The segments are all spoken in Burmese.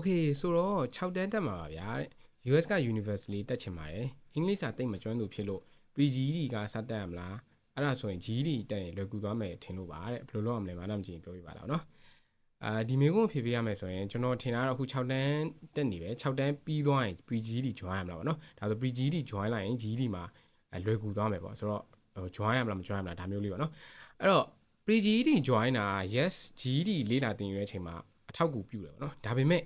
Okay ဆိုတော့6တန်းတက်မှာပါဗျာတဲ့ US က University တက်ချင်ပါတယ်အင်္ဂလိပ်စာတိတ်မကျွမ်းလို့ဖြစ်လို့ PGD ကစတက်ရမလားအဲ့ဒါဆိုရင် GD တက်ရင်လွယ်ကူသွားမယ်ထင်လို့ပါတဲ့ဘယ်လိုလုပ်ရမလဲမနာမကြည့်ပြောပြပါတော့เนาะအာဒီမျိုးကိုဖြေပေးရမယ်ဆိုရင်ကျွန်တော်ထင်တာတော့အခု6တန်းတက်နေပဲ6တန်းပြီးသွားရင် PGD join ရမလားပေါ့เนาะဒါဆို PGD join လိုက်ရင် GD မှာအဲ့လွယ်ကူသွားမယ်ပေါ့ဆိုတော့ဟို join ရမလားမ join ရမလားဒါမျိုးလေးပေါ့เนาะအဲ့တော့ PGD join တာ yes GD လေးလာတင်ရွေးအချိန်မှာအထောက်အကူပြုတယ်ပေါ့เนาะဒါပေမဲ့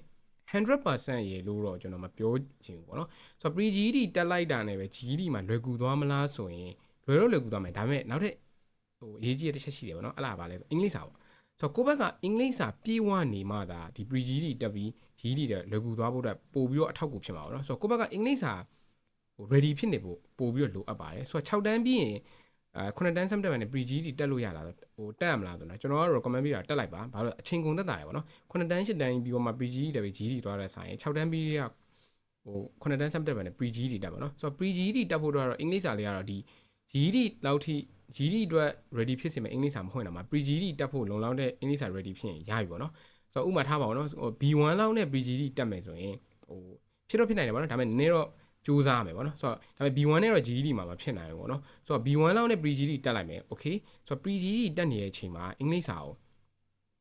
100%ရေလို့တော့ကျွန်တော်မပြောချင်ဘူးပေါ့နော်ဆိုတော့ pre GD တက်လိုက်တာနဲ့ပဲ GD မှာလွယ်ကူသွားမလားဆိုရင်လွယ်တော့လွယ်ကူသွားမယ်ဒါပေမဲ့နောက်ထပ်ဟိုအရေးကြီးတဲ့တစ်ချက်ရှိတယ်ပေါ့နော်အဲ့ဒါပါလဲအင်္ဂလိပ်စာပေါ့ဆိုတော့ကိုယ့်ဘက်ကအင်္ဂလိပ်စာပြေဝနေမှသာဒီ pre GD တက်ပြီး GD တဲ့လွယ်ကူသွားဖို့အတွက်ပို့ပြီးတော့အထောက်အကူဖြစ်မှာပေါ့နော်ဆိုတော့ကိုယ့်ဘက်ကအင်္ဂလိပ်စာဟို ready ဖြစ်နေဖို့ပို့ပြီးတော့လိုအပ်ပါတယ်ဆိုတော့6တန်းပြီးရင် အဲခုနှစ်တန်း sum တက်မယ်နဲ့ pre GD တက်လို့ရလားဟိုတက်ရမလားဆိုတော့ကျွန်တော်ကတော့ recommend ပေးတာတက်လိုက်ပါဘာလို့အချိန်ကုန်သက်တာတယ်ပေါ့နော်ခုနှစ်တန်းရှစ်တန်းပြီးတော့မှ PG တက်ပြီး GD သွားတဲ့ဆိုင်6တန်းပြီးကဟိုခုနှစ်တန်း sum တက်မယ်နဲ့ PG တက်ပါနော်ဆိုတော့ PG တက်ဖို့တော့အင်္ဂလိပ်စာလေးကတော့ဒီ GD လောက်ထိ GD အတွက် ready ဖြစ်စီမယ်အင်္ဂလိပ်စာမဟုတ်တာမှာ PG တက်ဖို့လုံလောက်တဲ့အင်္ဂလိပ်စာ ready ဖြစ်ရင်ရပြီပေါ့နော်ဆိုတော့ဥမာထားပါဦးနော်ဟို B1 လောက်နဲ့ PG တက်မယ်ဆိုရင်ဟိုဖြစ်တော့ဖြစ်နိုင်တယ်ပေါ့နော်ဒါပေမဲ့နည်းတော့ စူးစမ်းရမယ်ပေါ့နော်ဆိုတော့ဒါပေမဲ့ B1 နဲ့တော့ GD မှာမဖြစ်နိုင်ဘူးပေါ့နော်ဆိုတော့ B1 လောက်နဲ့ PGD တက်လိုက်မယ် okay ဆိုတော့ PGD တက်နေတဲ့အချိန်မှာအင်္ဂလိပ်စာကို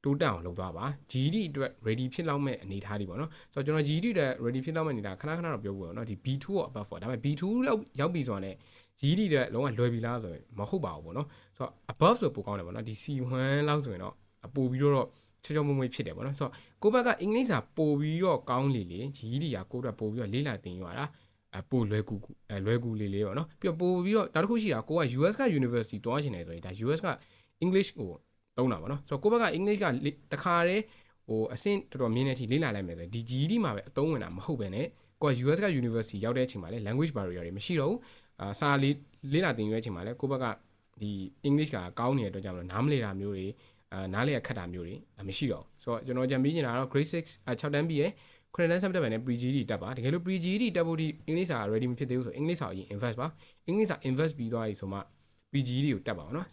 တိုးတက်အောင်လုပ်သွားပါ GD အတွက် ready ဖြစ်လောက်မဲ့အနေအထားတွေပေါ့နော်ဆိုတော့ကျွန်တော် GD အတွက် ready ဖြစ်လောက်မဲ့နေတာခဏခဏတော့ပြောဘူးပေါ့နော်ဒီ B2 ကို above ပေါ့ဒါပေမဲ့ B2 လောက်ရောက်ပြီဆိုတာနဲ့ GD တဲ့လုံးဝလွယ်ပြီလားဆိုရင်မဟုတ်ပါဘူးပေါ့နော်ဆိုတော့ above ဆိုပိုကောင်းတယ်ပေါ့နော်ဒီ C1 လောက်ဆိုရင်တော့ပို့ပြီးတော့ချောချောမွေ့မွေ့ဖြစ်တယ်ပေါ့နော်ဆိုတော့ကိုယ့်ဘက်ကအင်္ဂလိပ်စာပို့ပြီးတော့ကောင်းလေလေ GD ကကိုယ့်အတွက်ပို့ပြီးတော့လေးလာတင်ရတာ အပိုလွယ်ကူအဲလွယ်ကူလေးလေးပေါ့နော်ပြီးတော့ပို့ပြီးတော့နောက်တစ်ခုရှိတာကိုက US က University တွားချင်တယ်ဆိုရင်ဒါ US က English ကိုသုံးတာပေါ့နော်ဆိုတော့ကိုယ့်ဘက်က English ကတခါတည်းဟိုအဆင့်တော်တော်မြင့်တဲ့အထိလေ့လာလိုက်မယ်ဆိုဒီ GD မှာပဲအသုံးဝင်တာမဟုတ်ပဲねကိုက US က University ရောက်တဲ့အချိန်မှာလဲ language barrier တွေမရှိတော့ဘူးအာစာလေးလေ့လာသင်ယူတဲ့အချိန်မှာလဲကိုယ့်ဘက်ကဒီ English ကကောင်းနေတဲ့အတွက်ကြောင့်မလို့နားမလည်တာမျိုးတွေအာနားလည်ရခက်တာမျိုးတွေမရှိတော့ဘူးဆိုတော့ကျွန်တော်ကြံပြီးနေတာတော့ grade 6 6တန်းပြီးရယ် ခုနှစ်တန်းဆက်တက်မယ်နဲ့ pre-GD တက်ပါတကယ်လို့ pre-GD တက်ဖို့ဒီအင်္ဂလိပ်စာ ready မဖြစ်သေးဘူးဆိုအင်္ဂလိပ်စာကိုအရင် invest ပါအင်္ဂလိပ်စာ invest ပြီးသွားပြီဆိုမှ pre-GD ကိုတက်ပါအောင်နော်